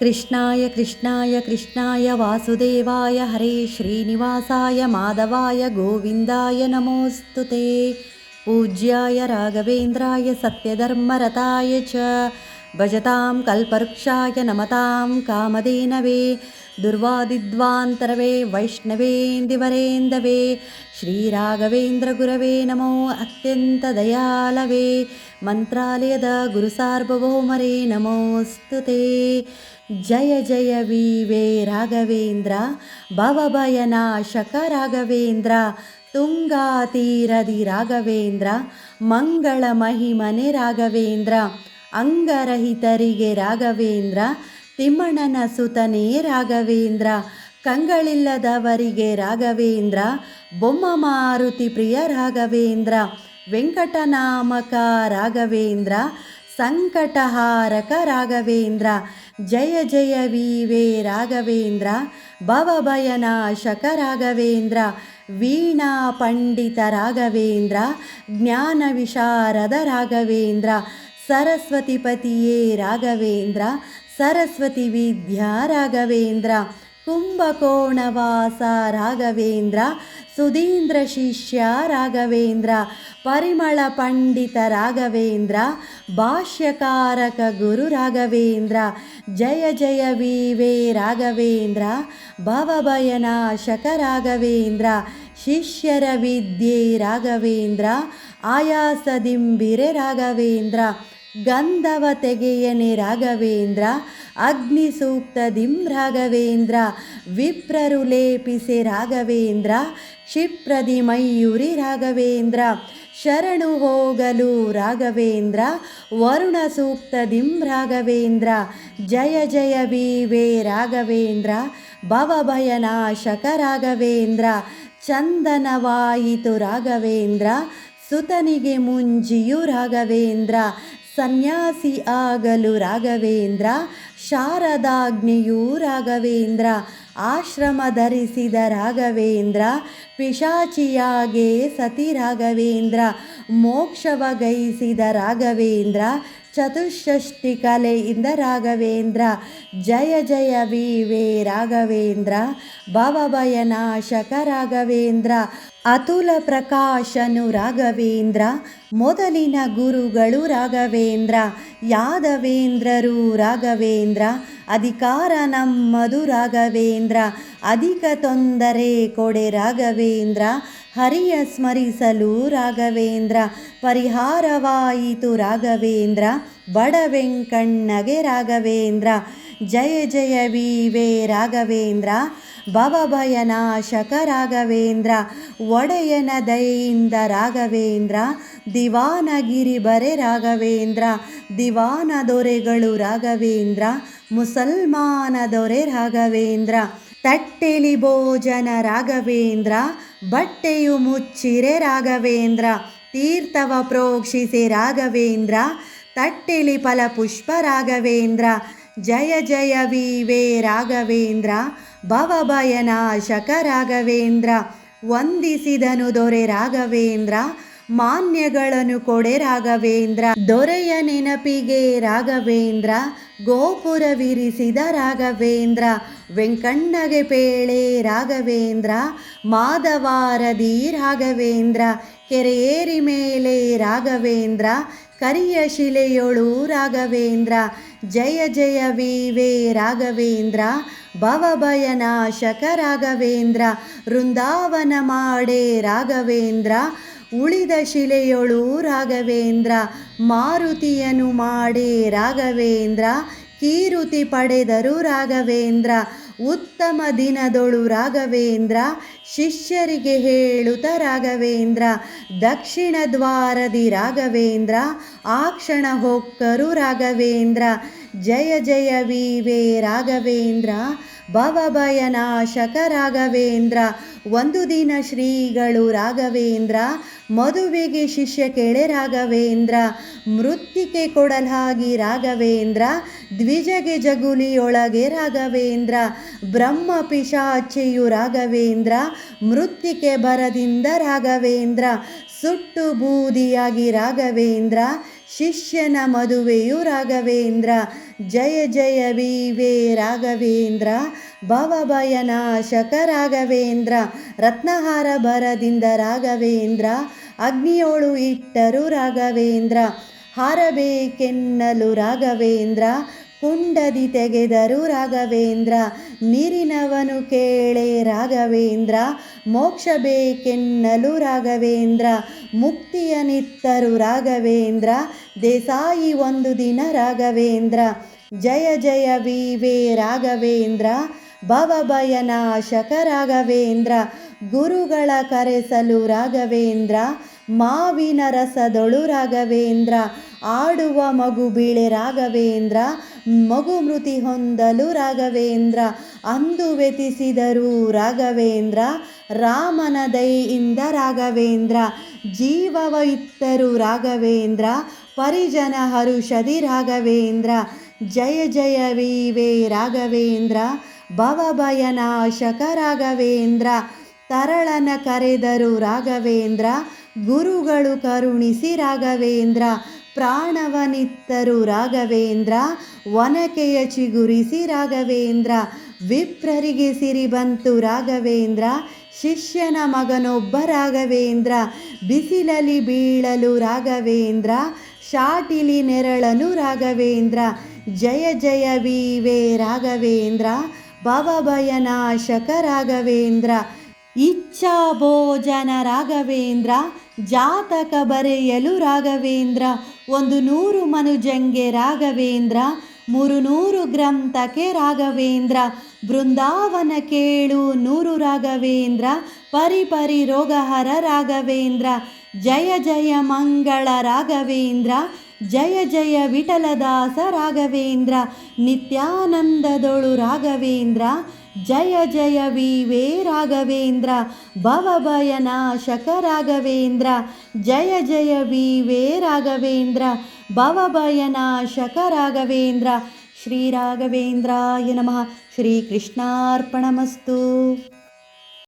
कृष्णाय कृष्णाय कृष्णाय वासुदेवाय हरे श्रीनिवासाय माधवाय गोविन्दाय नमोऽस्तु ते। पूज्याय राघवेन्द्राय सत्यधर्मरताय च। भजतां कल्पवृक्षाय नमतां कामधेनवे। दुर्वादिद्वान्तरवे वैष्णवेन्दिवरेन्दवे श्रीराघवेन्द्रगुरवे नमो अत्यन्तदयालवे। ಮಂತ್ರಾಲಯದ ಗುರುಸಾರ್ವಭೌಮರೇ ನಮೋಸ್ತುತೆ ಜಯ ಜಯ ವಿ ವೇ ರಾಘವೇಂದ್ರ ಭವಭಯನಾಶಕ ರಾಘವೇಂದ್ರ ತುಂಗಾತೀರದಿ ರಾಘವೇಂದ್ರ, ಮಂಗಳ ಮಹಿಮನೆ ರಾಘವೇಂದ್ರ, ಅಂಗರಹಿತರಿಗೆ ರಾಘವೇಂದ್ರ, ತಿಮ್ಮಣ್ಣನ ಸುತನೇ ರಾಘವೇಂದ್ರ, ಕಂಗಳಿಲ್ಲದವರಿಗೆ ರಾಘವೇಂದ್ರ, ಬೊಮ್ಮ ಮಾರುತಿ ಪ್ರಿಯ ರಾಘವೇಂದ್ರ ವೆಂಕಟನಾಮಕ ರಾಘವೇಂದ್ರ, ಸಂಕಟಹಾರಕ ರಾಘವೇಂದ್ರ, ಜಯ ಜಯ ವೀವೇ ರಾಘವೇಂದ್ರ, ಭವಭಯನಾಶಕ ರಾಘವೇಂದ್ರ, ವೀಣಾ ಪಂಡಿತ ರಾಘವೇಂದ್ರ, ಜ್ಞಾನ ವಿಶಾರದ ರಾಘವೇಂದ್ರ, ಸರಸ್ವತಿ ಪತಿಯೇ ರಾಘವೇಂದ್ರ, ಸರಸ್ವತಿ ವಿದ್ಯಾ ರಾಘವೇಂದ್ರ ಕುಂಭಕೋಣವಾಸ ರಾಘವೇಂದ್ರ, ಸುಧೀಂದ್ರ ಶಿಷ್ಯ ರಾಘವೇಂದ್ರ, ಪರಿಮಳ ಪಂಡಿತ ರಾಘವೇಂದ್ರ, ಭಾಷ್ಯಕಾರಕ ಗುರು ರಾಘವೇಂದ್ರ, ಜಯ ಜಯ ವಿವೇ ರಾಘವೇಂದ್ರ ಭವಭಯನಾಶಕ ರಾಘವೇಂದ್ರ, ಶಿಷ್ಯರ ವಿದ್ಯೆ ರಾಘವೇಂದ್ರ ಆಯಾಸದಿಂಬಿರೆ ರಾಘವೇಂದ್ರ ಗಂಧವ ತೆಗೆಯನೆ ರಾಘವೇಂದ್ರ, ಅಗ್ನಿ ಸೂಕ್ತದಿಂ ರಾಘವೇಂದ್ರ, ವಿಪ್ರರು ಲೇಪಿಸೆ ರಾಘವೇಂದ್ರ, ಕ್ಷಿಪ್ರದಿ ಮಯೂರಿ ರಾಘವೇಂದ್ರ, ಶರಣು ಹೋಗಲು ರಾಘವೇಂದ್ರ, ವರುಣ ಸೂಕ್ತದಿಂ ರಾಘವೇಂದ್ರ, ಜಯ ಜಯ ವೀವೇ ರಾಘವೇಂದ್ರ, ಭವಭಯನಾಶಕ ರಾಘವೇಂದ್ರ, ಚಂದನವಾಯಿತು ರಾಘವೇಂದ್ರ, ಸುತನಿಗೆ ಮುಂಜಿಯು ರಾಘವೇಂದ್ರ ಸನ್ಯಾಸಿ ಆಗಲು ರಾಘವೇಂದ್ರ ಶಾರದಾಗ್ನಿಯು ರಾಘವೇಂದ್ರ ಆಶ್ರಮ ಧರಿಸಿದ ರಾಘವೇಂದ್ರ ಪಿಶಾಚಿಯಾಗೆ ಸತಿ ರಾಘವೇಂದ್ರ ಮೋಕ್ಷವಗೈಸಿದ ರಾಘವೇಂದ್ರ ಚತುಷ್ಷಷ್ಟಿ ಕಲೆಯಿಂದ ರಾಘವೇಂದ್ರ. ಜಯ ಜಯ ವಿವೇ ರಾಘವೇಂದ್ರ. ಭವಭಯನಾಶಕ ರಾಘವೇಂದ್ರ. ಅತುಲ ಪ್ರಕಾಶನು ರಾಘವೇಂದ್ರ. ಮೊದಲಿನ ಗುರುಗಳು ರಾಘವೇಂದ್ರ. ಯಾದವೇಂದ್ರರು ರಾಘವೇಂದ್ರ. ಅಧಿಕಾರ ನಮ್ಮದು ರಾಘವೇಂದ್ರ. ಅಧಿಕ ತೊಂದರೆ ಕೊಡೆ ರಾಘವೇಂದ್ರ. ಹರಿಯ ಸ್ಮರಿಸಲು ರಾಘವೇಂದ್ರ, ಪರಿಹಾರವಾಯಿತು ರಾಘವೇಂದ್ರ, ಬಡವೆಂಕಣ್ಣಗೆ ರಾಘವೇಂದ್ರ, ಜಯ ಜಯ ವಿವೇ ರಾಘವೇಂದ್ರ, ಭವಭಯನಾಶಕ ರಾಘವೇಂದ್ರ, ಒಡೆಯನ ದಯೆಯಿಂದ ರಾಘವೇಂದ್ರ ದಿವಾನಗಿರಿ ಬರೆ ರಾಘವೇಂದ್ರ, ದಿವಾನ ದೊರೆಗಳು ರಾಘವೇಂದ್ರ, ಮುಸಲ್ಮಾನ ದೊರೆ ರಾಘವೇಂದ್ರ, ತಟ್ಟೆಲಿ ಭೋಜನ ರಾಘವೇಂದ್ರ ಬಟ್ಟೆಯು ಮುಚ್ಚಿರೆ ರಾಘವೇಂದ್ರ, ತೀರ್ಥವ ಪ್ರೋಕ್ಷಿಸೆ ರಾಘವೇಂದ್ರ, ತಟ್ಟೆಲಿ ಫಲಪುಷ್ಪ ರಾಘವೇಂದ್ರ, ಜಯ ಜಯ ವಿವೇ ರಾಘವೇಂದ್ರ, ಭವಭಯನಾಶಕ ರಾಘವೇಂದ್ರ, ವಂದಿಸಿದನು ದೊರೆ ರಾಘವೇಂದ್ರ ಮಾನ್ಯಗಳನ್ನು ಕೊಡೆ ರಾಘವೇಂದ್ರ. ದೊರೆಯ ನೆನಪಿಗೆ ರಾಘವೇಂದ್ರ. ಗೋಪುರವಿರಿಸಿದ ರಾಘವೇಂದ್ರ. ವೆಂಕಣ್ಣಗೆ ಪೇಳೆ ರಾಘವೇಂದ್ರ. ಮಾಧವಾರದಿ ರಾಘವೇಂದ್ರ. ಕೆರೆಯೇರಿ ಮೇಲೆ ರಾಘವೇಂದ್ರ. ಕರಿಯ ಶಿಲೆಯೊಳು ರಾಘವೇಂದ್ರ. ಜಯ ಜಯ ವಿವೇ ರಾಘವೇಂದ್ರ. ಭವಭಯನಾಶಕ ರಾಘವೇಂದ್ರ. ವೃಂದಾವನ ಮಾಡೆ ರಾಘವೇಂದ್ರ. ಉಳಿದ ಶಿಲೆಯೊಳು ರಾಘವೇಂದ್ರ, ಮಾರುತಿಯನು ಮಾಡೇ ರಾಘವೇಂದ್ರ, ಕೀರುತಿ ಪಡೆದರು ರಾಘವೇಂದ್ರ, ಉತ್ತಮ ದಿನದೊಳು ರಾಘವೇಂದ್ರ, ಶಿಷ್ಯರಿಗೆ ಹೇಳುತ್ತ ರಾಘವೇಂದ್ರ, ದಕ್ಷಿಣ ದ್ವಾರದಿ ರಾಘವೇಂದ್ರ, ಆ ಕ್ಷಣ ಹೊಕ್ಕರು ರಾಘವೇಂದ್ರ, ಜಯ ಜಯ ವಿವೇ ರಾಘವೇಂದ್ರ ಭವಭಯನಾಶಕ ರಾಘವೇಂದ್ರ ಒಂದು ದಿನ ಶ್ರೀಗಳು ರಾಘವೇಂದ್ರ, ಮದುವೆಗೆ ಶಿಷ್ಯ ಕೆಳೆ ರಾಘವೇಂದ್ರ, ಮೃತ್ತಿಕೆ ಕೊಡಲಾಗಿ ರಾಘವೇಂದ್ರ, ದ್ವಿಜಗೆ ಜಗುಲಿಯೊಳಗೆ ರಾಘವೇಂದ್ರ, ಬ್ರಹ್ಮ ಪಿಶಾಚೆಯು ರಾಘವೇಂದ್ರ, ಮೃತ್ತಿಕೆ ಬರದಿಂದ ರಾಘವೇಂದ್ರ, ಸುಟ್ಟು ಬೂದಿಯಾಗಿ ರಾಘವೇಂದ್ರ ಶಿಷ್ಯನ ಮದುವೆಯು ರಾಘವೇಂದ್ರ. ಜಯ ಜಯ ವಿವೇ ರಾಘವೇಂದ್ರ. ಭವಭಯನಾಶಕ ರಾಘವೇಂದ್ರ. ರತ್ನಹಾರ ಬರದಿಂದ ರಾಘವೇಂದ್ರ. ಅಗ್ನಿಯೋಳು ಇಟ್ಟರು ರಾಘವೇಂದ್ರ. ಹಾರಬೇಕೆನ್ನಲು ರಾಘವೇಂದ್ರ. ಕುಂಡದಿ ತೆಗೆದರು ರಾಘವೇಂದ್ರ, ನೀರಿನವನು ಕೇಳೆ ರಾಘವೇಂದ್ರ, ಮೋಕ್ಷ ಬೇಕೆನ್ನಲು ರಾಘವೇಂದ್ರ ಮುಕ್ತಿಯನಿತ್ತರು ರಾಘವೇಂದ್ರ, ದೇಸಾಯಿ ಒಂದು ದಿನ ರಾಘವೇಂದ್ರ, ಜಯ ಜಯ ವಿವೇ ರಾಘವೇಂದ್ರ ಭವಭಯನಾಶಕ ರಾಘವೇಂದ್ರ, ಗುರುಗಳ ಕರೆಸಲು ರಾಘವೇಂದ್ರ, ಮಾವಿನ ರಸದೊಳು ರಾಘವೇಂದ್ರ, ಆಡುವ ಮಗು ಬೀಳೆ ರಾಘವೇಂದ್ರ ಮಗು ಮೃತಿ ಹೊಂದಲು ರಾಘವೇಂದ್ರ, ಅಂದು ವ್ಯತಿಸಿದರು ರಾಘವೇಂದ್ರ, ರಾಮನ ದಯೆಯಿಂದ ರಾಘವೇಂದ್ರ, ಜೀವವ ಇತ್ತರು ರಾಘವೇಂದ್ರ, ಪರಿಜನ ಹರುಷದಿ ರಾಘವೇಂದ್ರ, ಜಯ ಜಯ ವಿವೇ ರಾಘವೇಂದ್ರ, ಭವಭಯನಾಶಕ ರಾಘವೇಂದ್ರ, ತರಳನ ಕರೆದರು ರಾಘವೇಂದ್ರ, ಗುರುಗಳು ಕರುಣಿಸಿ ರಾಘವೇಂದ್ರ ಪ್ರಾಣವನಿತ್ತರು ರಾಘವೇಂದ್ರ, ಒನಕೆಯ ಚಿಗುರಿಸಿ ರಾಘವೇಂದ್ರ, ವಿಪ್ರರಿಗೆ ಸಿರಿ ಬಂತು ರಾಘವೇಂದ್ರ, ಶಿಷ್ಯನ ಮಗನೊಬ್ಬ ರಾಘವೇಂದ್ರ ಬಿಸಿಲಲ್ಲಿ ಬೀಳಲು ರಾಘವೇಂದ್ರ, ಶಾಟಿಲಿ ನೆರಳನು ರಾಘವೇಂದ್ರ, ಜಯ ಜಯ ವಿವೇ ರಾಘವೇಂದ್ರ, ಭವಭಯನಾಶಕ ರಾಘವೇಂದ್ರ ಇಚ್ಛಾ ಭೋಜನ ರಾಘವೇಂದ್ರ ಜಾತಕ ಬರೆಯಲು ರಾಘವೇಂದ್ರ, ಒಂದು ನೂರು ಮನುಜಂಗೆ ರಾಘವೇಂದ್ರ ಮೂರು ನೂರು ಗ್ರಂಥಕ್ಕೆ ರಾಘವೇಂದ್ರ, ಬೃಂದಾವನ ಕೇಳು ನೂರು ರಾಘವೇಂದ್ರ, ಪರಿ ಪರಿ ರೋಗಹರ ರಾಘವೇಂದ್ರ, ಜಯ ಜಯ ಮಂಗಳ ರಾಘವೇಂದ್ರ, ಜಯ ಜಯ ವಿಠಲದಾಸ ರಾಘವೇಂದ್ರ, ನಿತ್ಯಾನಂದದೊಳು ರಾಘವೇಂದ್ರ ಜಯ ಜಯ ವಿವೇ ರಾಘವೇಂದ್ರ ಭವಭಯನಾಶಕ ರಾಘವೇಂದ್ರ ಜಯ ಜಯ ವಿವೇ ರಾಘವೇಂದ್ರ ಭವಭಯನಾಶಕ ರಾಘವೇಂದ್ರ ಶ್ರೀ ರಾಘವೇಂದ್ರಾಯ ನಮಃ ಶ್ರೀಕೃಷ್ಣಾರ್ಪಣಮಸ್ತು